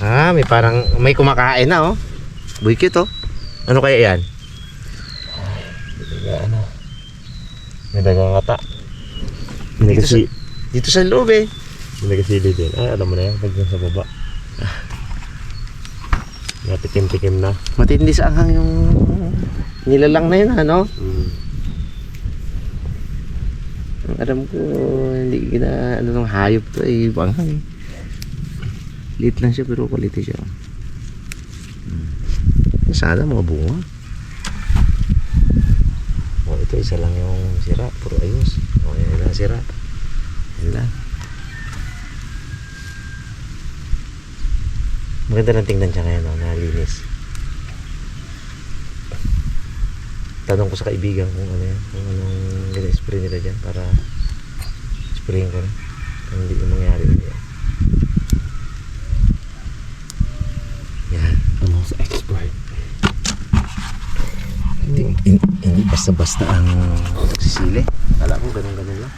Ah, may parang may kumakain na oh. Cute oh. Ano kaya yan? Ano? May dagang ata. Dito nagasi, Dito sa loob eh. may nagasili din. Ay, alam mo na yan. Pag sa baba. Natikim-tikim na. Matindi sa anghang yung nilalang na yun ano? Mm. Alam ko, hindi gina, ano nung hayop to eh, banghang eh. Liit lang siya pero quality siya. Hmm. Sana mga bunga. Oh, ito isa lang yung sira, puro ayos. Oh, yan lang sira. Yan lang. Maganda lang tingnan siya ngayon, no? nalinis. Tanong ko sa kaibigan kung ano yan, kung anong gina-spray nila dyan para sprayin ko na. Kung hindi yung mangyari ulit yan. Yan. Ano sa expert? Hindi, hin- hindi basta-basta ang pagsisili. Kala ko ganun-ganun lang.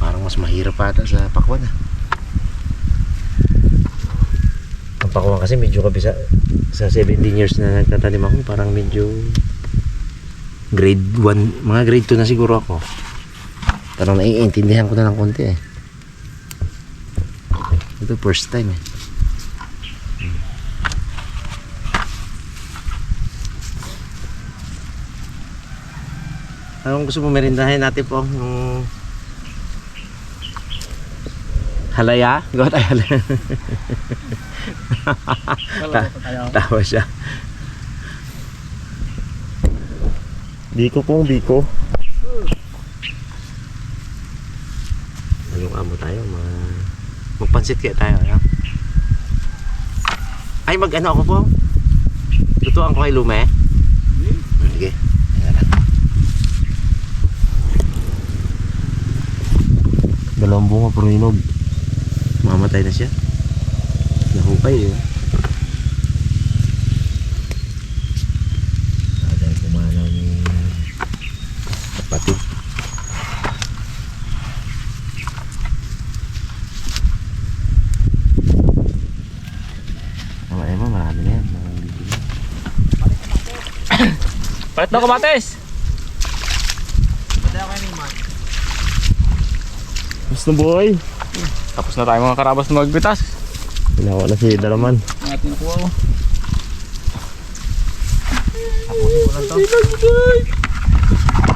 Parang mas mahirap ata sa pakwan ah. Ang pakwan kasi medyo kabisa sa 17 years na nagtatanim ako, parang medyo grade 1, mga grade 2 na siguro ako. Parang naiintindihan ko na ng konti eh. Ito first time eh. Anong gusto mo merindahin natin po? Yung halaya? Gawa tayo halaya. Ta- tawa siya. Biko pong biko. Anong amo tayo? Ma magpansit kaya tayo. Ano? Ay, mag ano ako po? Tutuan ko kay Lume? Sige. Ayan na. Dalawang bunga hinog. Mamatay na siya. Nahukay eh. Dahil pumanaw ni kapatid. Eh marami na yan. Hindi na. Boy. Tapos na tayo mga karabas na magbitas. Pinawa na si Dalaman. Natin nakuha ko.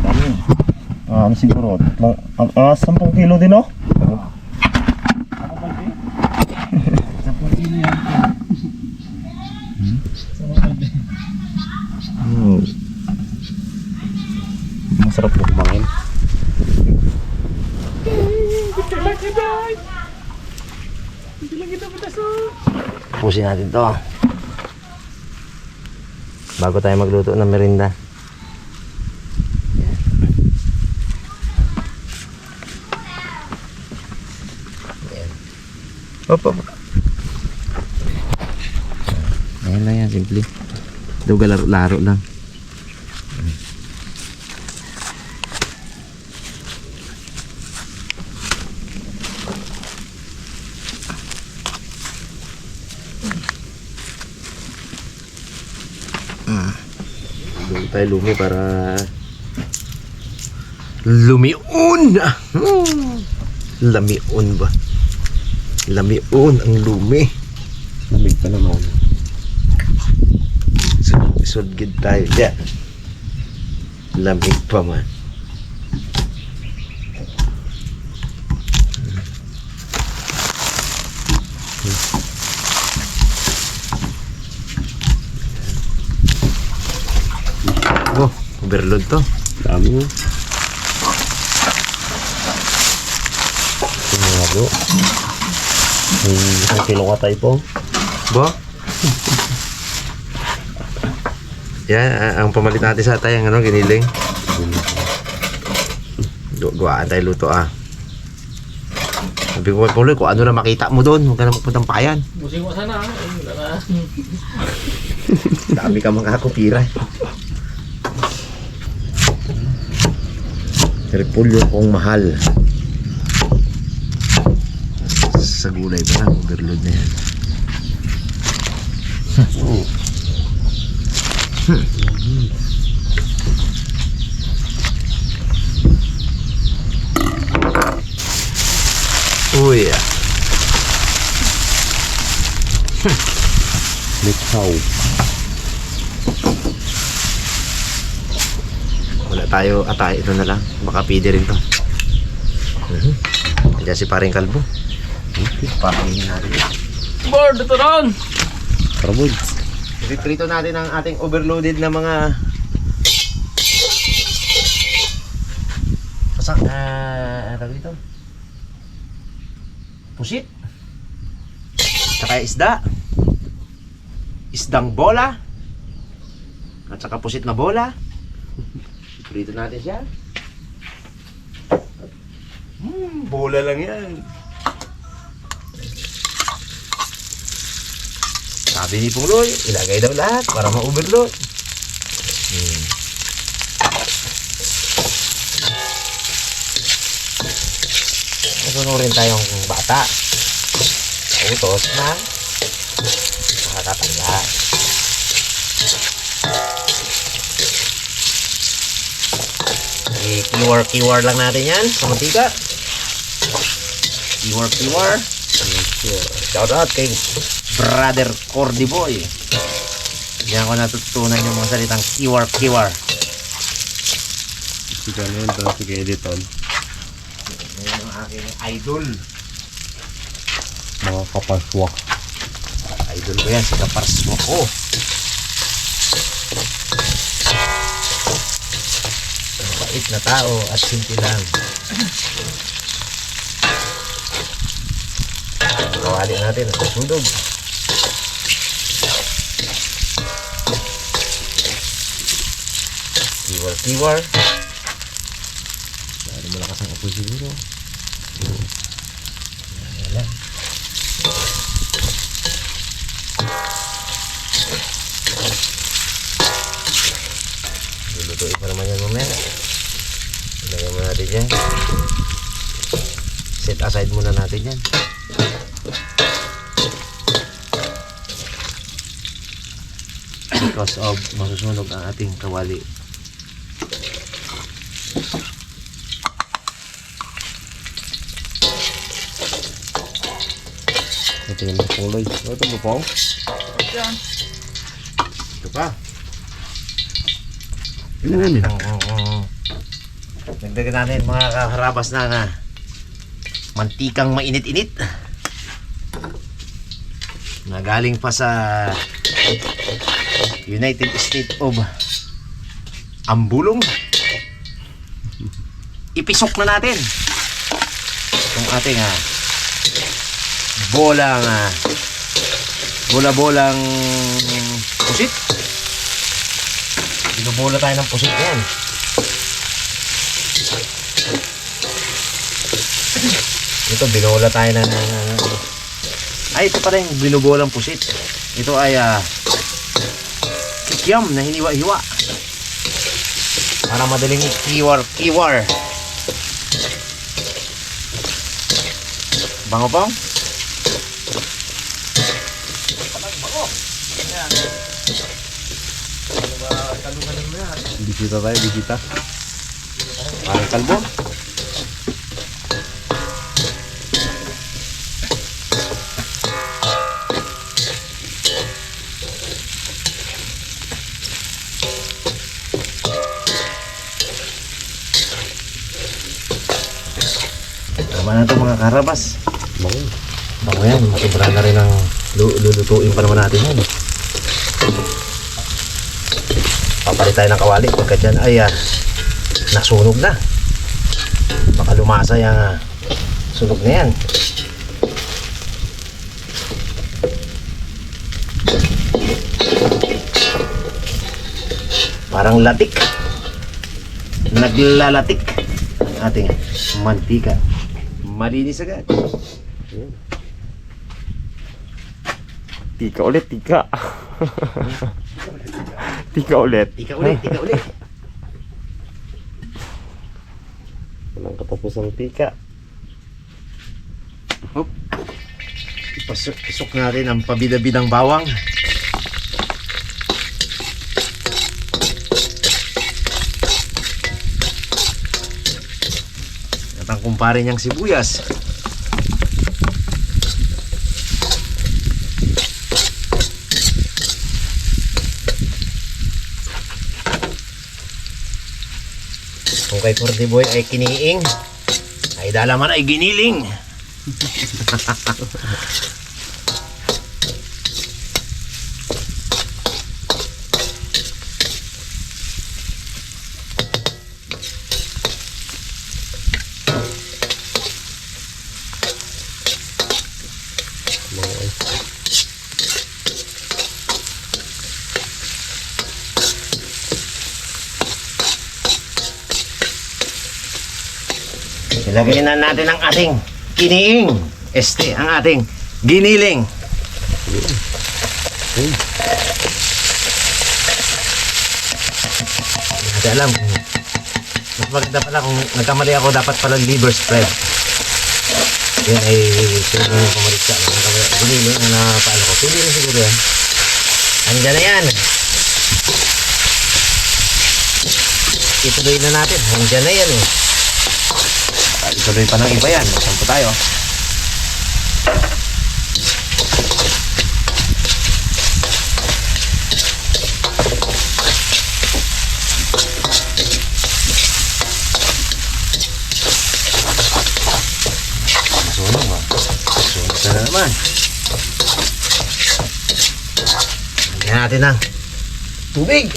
Dami. Ah, ano siguro? Mga, ang ah, 10 kilo din oh. Hmm. Masarap po kumain. Pusin natin to. Bago tayo magluto ng merinda. Hop. Ayan lang yan, simple. Daw laro lang. Tayo lumi para lumiun. Hmm. Lamiun ba? Lamiun ang lumi. Lamig pa naman. So, sudgid tayo dyan. Lamig pa man. Overload to. Dami mo. Tingnan May isang kilo ka tayo po. Bo? Yan, ah, ang pamalit natin sa tayo, ano, giniling. Gawaan tayo luto ah. Sabi ko kay Paulo, kung ano na makita mo doon, huwag ka na magpuntang payan. Busing mo sana. ah. Dami ka mga kupira. Repulyo kong mahal. Sa gulay pa lang, overload na yan. Uy. ah. Mitsaw. Wala tayo atay. Ito na lang. Baka pwede rin to. Mhm. Andiyan si paring kalbo. Pakingin natin. Board, ito ron! Karabod. Piprito natin ang ating overloaded na mga Pasang, ah, ano dito? Pusit. Tsaka isda. Isdang bola. At saka pusit na bola. Piprito natin siya. Hmm, bola lang yan. Sabi ni Pungloy, ilagay daw lahat para ma-overload. Hmm. Nasunurin tayong bata. Utos na makakatanda. I-kiwar-kiwar lang natin yan sa mantika. Kiwar-kiwar. Shout out kay Brother Cordy Boy. Diyan ko natutunan yung mga salitang kiwar-kiwar. Si Kanen, tapos si Editon. Yan yung aking idol. Mga kapaswak. Idol ko yan, si Kaparsmo ko. Mabait na tao at simple lang. Kawali natin ang sundog. Kiwar-kiwar. Dahil malakas ang apoy siguro. Yan lang. Lulutuin pa naman yan mamaya. Ilagay mo natin yan. Set aside muna natin yan. Because of masusunog ang ating kawali. Ito yung kulay. Ito mo pong? Ito pa. Ano namin? Ang, ang, ang, Dagdagan natin mga kaharabas na nga. Mantikang mainit-init. Na galing pa sa United States of Ambulong. Ipisok na natin. Itong ating ah, bolang ah, bola-bolang pusit. Binubola tayo ng pusit yan. Ito, binola tayo na... Ay, ito pala yung binubolang pusit. Ito ay ah, kikiam na hiniwa-hiwa. Para madaling kiwar-kiwar. Bango pa? Bisita tayo, bisita. Parang kalbo. Na ito mga karabas. Bango. Bango yan, matubra na rin ang lu- lulutuin pa naman natin yan. Papalit tayo ng kawali pagka dyan ay ah, nasunog na. Baka lumasa yung ah, sunog na yan. Parang latik. Naglalatik ang ating mantika. Malinis agad. Tika ulit, tika. tika ulit. Ika ulit, ika ulit. Walang katapusang tika. Ipasok isok natin ang pabida-bidang bawang. Kumpare niyang sibuyas. Kung kay Cordy Boy ay kiniing, ay dalaman ay giniling. Ilagay na natin ang ating kiniing. Este, ang ating giniling. Hindi alam mas maganda pala kung nagkamali ako dapat pala liver spread. Yan ay sila yung akin. Nagkamali- Giniling ang napaano ko. Pili rin siguro yan. Andiyan na yan. Ituloy na natin. Andiyan na yan eh. Ituloy pa ng iba yan. Magsampo tayo. Masunog ba? Masunog ka na naman. Lagyan natin ng tubig.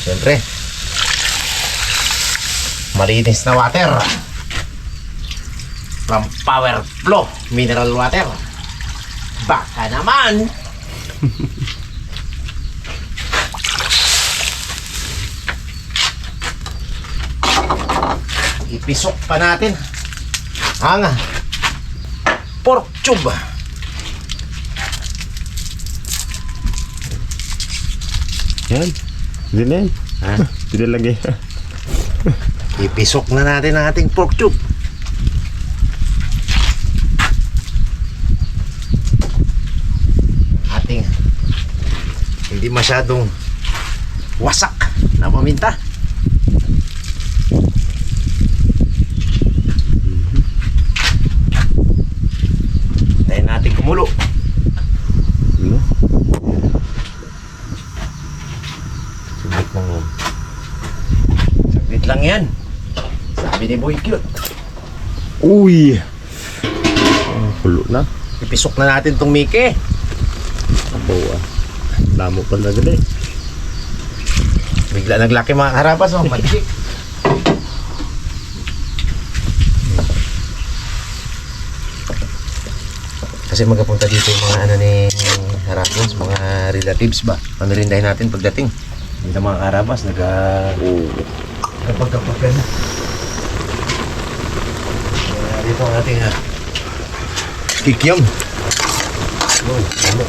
Siyempre, malinis na water from Power Flow Mineral Water. Baka naman. Ipisok pa natin ang pork tube. Yan. Hindi na yan. Ha? Pinalagay. Ipisok na natin ang ating pork tube. Ating hindi masyadong wasak na paminta. Tayo natin kumulo. Ano? Saglit lang yan. Saglit lang yan. Sabi ni Boy Cute. Uy! Oh, pulo na. Ipisok na natin tong Mike. Abo ah. Damo pa na gali. Bigla naglaki mga harapas, oh. Matik. Kasi magapunta dito yung mga ano ni harapas, mga relatives ba? Pamirindahin natin pagdating. Hindi na mga harapas, nag Oh. kapag-kapag ka na. Dito ang ating uh, kikyam. Oh, ano?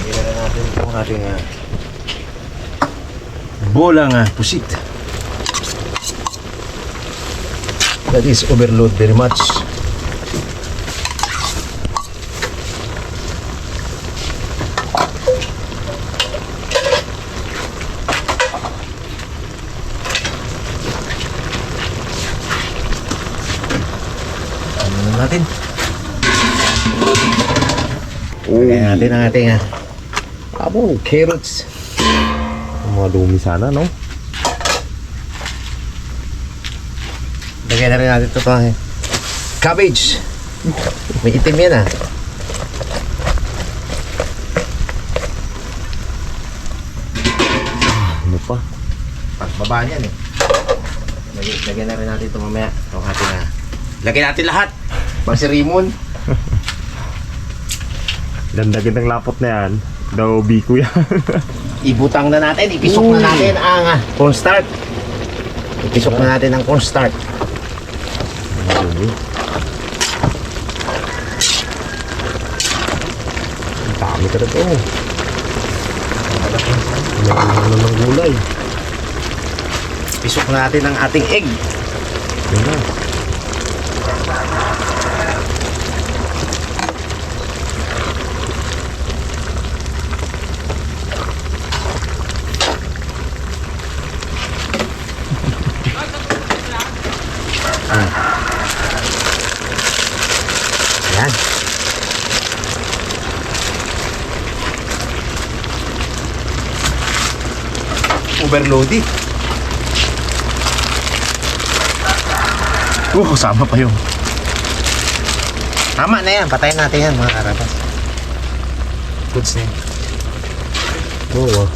Bigyan na natin itong ating uh, bolang uh, pusit. That is overload very much. Ano na natin? Uy! Lagyan natin ang ating uh, Abo! carrots. Mga dumi sana, no? Lagyan na rin natin ito pang cabbage. May itim yan ah. Ano pa? Pagbaba niyan eh. Lagyan, lagyan na rin natin ito mamaya. Itong ating ah. Lagyan natin lahat. Pang si Rimon. Dandagin ng lapot na yan. Daw biko yan. Ibutang na natin. Ipisok Uy. na natin ang ah, cornstarch. Ipisok na natin ang cornstarch. Ang dami ka na to. Ano ng gulay. Ipisok na natin ang ating egg. Yan na. Overloaded. Uh, kasama pa yung. Tama na yan. Patayin natin yan mga karatas. Goods na yan. Oo. ah.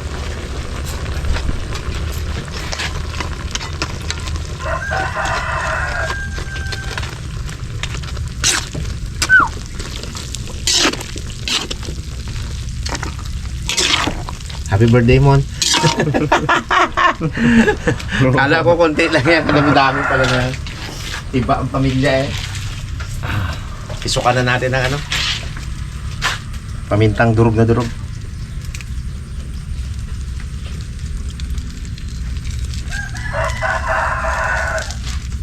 Happy birthday, Mon. Kala ko konti lang yan. Dami-dami pala na. Iba ang pamilya eh. Isukan na natin ng ano. Pamintang durog na durog.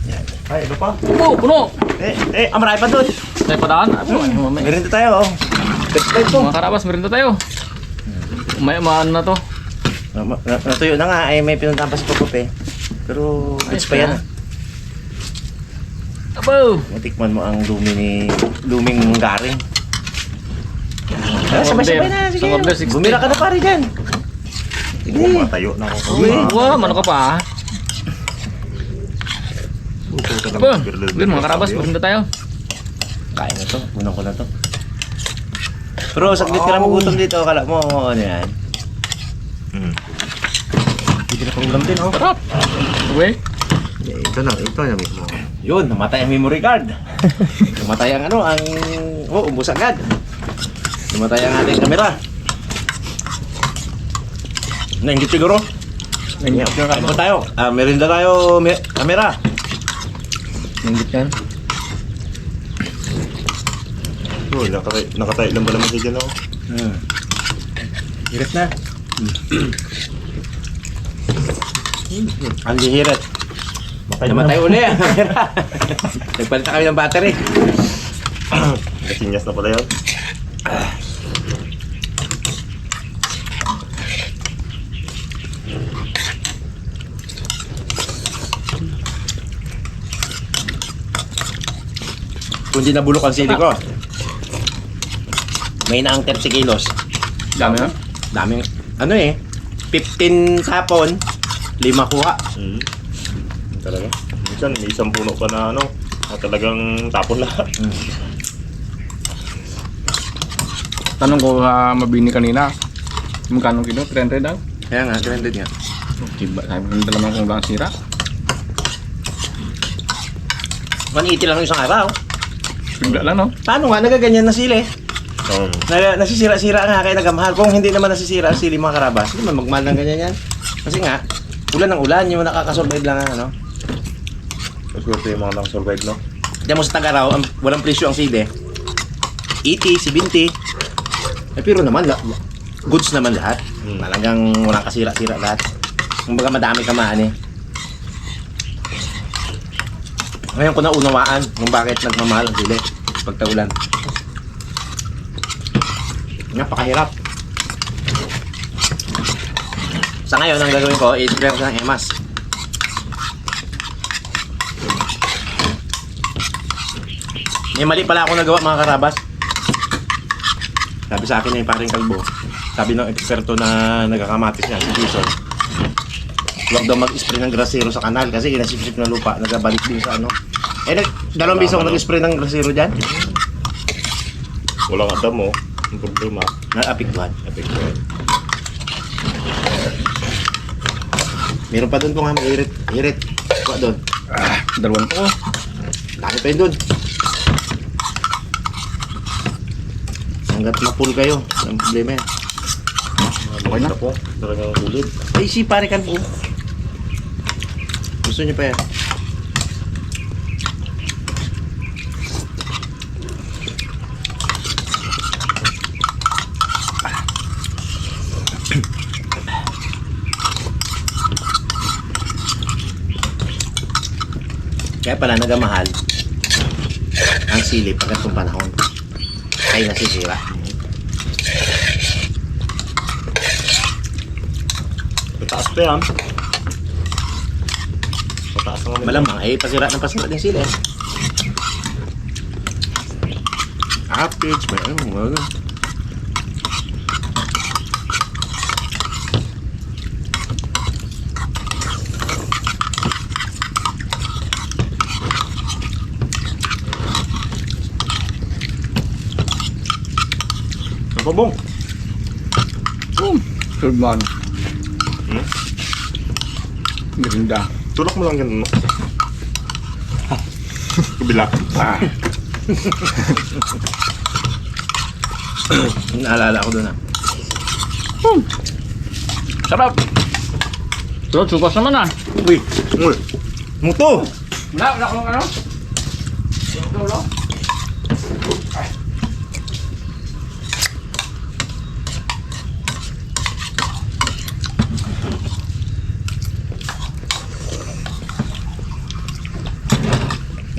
Yan. Ay, ano pa? Oh, puno! Eh, eh, ah, marami pa doon. Tayo ay, mamaya. Meron tayo, oh. Subscribe po. Mga karabas, merinda tayo. May maano na to. Na- na- Natuyo na nga, ay may pinuntahan pa Papupe. Pero, goods pa yan. Abo! Matikman mo ang lumi ni luming garing. Ah, sabay-sabay na, sige. Sa order, 60. Bumira ka na pare dyan. Sige. Matayo na ako. Uy. Wow, mano ka pa ah. Abo! Yun, mga karabas, merinda tayo. Kain na to. Unang ko na to. Pero saglit ka na magutom dito. Akala mo ano yan. Hmm. Hindi na pangulam din oh. Sarap! Okay? Eh, Ito na, ito na mismo. Yun, namatay ang memory card. namatay ang ano, ang... Oh, umbus agad. Namatay ang ating kamera. Nainggit siguro. Nainggit Kain pa tayo. Ah, merinda tayo, me- kamera. Nanggit yan. Oh, nakatay, nakatay lang ba naman siya dyan ako? Hmm. Hirit na. Ang hirit. Namatay uli ang kamera. Nagpalit na kami ng battery. Kasinyas na pala yun. Kung di nabulok ang sili ko. May na ang 30 kilos. Dami na. Daming, ano eh, 15 sapon, 5 kuha. Hmm. Talaga. Minsan, may isang puno pa na ano, na talagang tapon lahat. Tanong ko sa mabini kanina. Magkano kilo? 300 daw? Kaya nga, 300 nga. Diba, sabi ko na naman kung lang sira. 180 lang yung isang araw. Bigla lang, no? Paano nga, nagaganyan na sili. Um, Na, nasisira-sira nga kaya nagamahal. Kung hindi naman nasisira ang sili mga karabas, hindi man magmahal ng ganyan yan. Kasi nga, ulan ng ulan, yung nakakasurvive lang ang ano. Maswerte yung mga nakasurvive, no? Diyan mo sa Tagaraw, ang, walang presyo ang sili. 80, 70. Eh, pero naman, la, goods naman lahat. Hmm. Talagang walang kasira-sira lahat. Kumbaga madami kamaan eh. Ngayon ko na unawaan kung bakit nagmamahal ang sili pag taulan. Napakahirap. Sa ngayon, ang gagawin ko, i-spray ko ng emas. May mali pala ako nagawa mga karabas. Sabi sa akin na yung paring kalbo. Sabi ng eksperto na nagkakamatis niya, si Jason. Huwag daw mag-spray ng grasero sa kanal kasi inasipsip na lupa, nagabalik din sa ano. Eh, nag, dalawang biso ako nag-spray ng grasero dyan. Walang adam, oh. Problema. Nag-apiktuhan. Epekto. Meron pa doon po nga mag-irit. Irit. Kuha doon. Dalawang to. Laki pa yun doon. Hanggat ma-full kayo. Ang problema yan. Okay na po. Talagang. Ay, si pare kan po. Gusto niyo pa yan? Kaya pala nagamahal ang sili pag itong panahon ay nasisira. Pataas pa yan. Pataas na nga. Malamang ay pasira ng pasira din sila. Updates, may ano, Bobong. Boom. Third man. Hmm? Ganda. Tulak mo lang ganun? Kabila. Ah. Naalala ko doon ah. Sarap. Pero sukas naman ah. Uy. Uy. Muto. Wala, wala kang ano? Wala.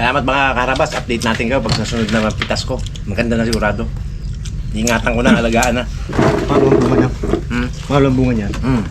Salamat mga karabas. Update natin kayo pag nasunod na pitas ko. Maganda na sigurado. Ingatan ko na, alagaan na. Paano ang bunga niya? Hmm. Paano ang bunga niya? Hmm.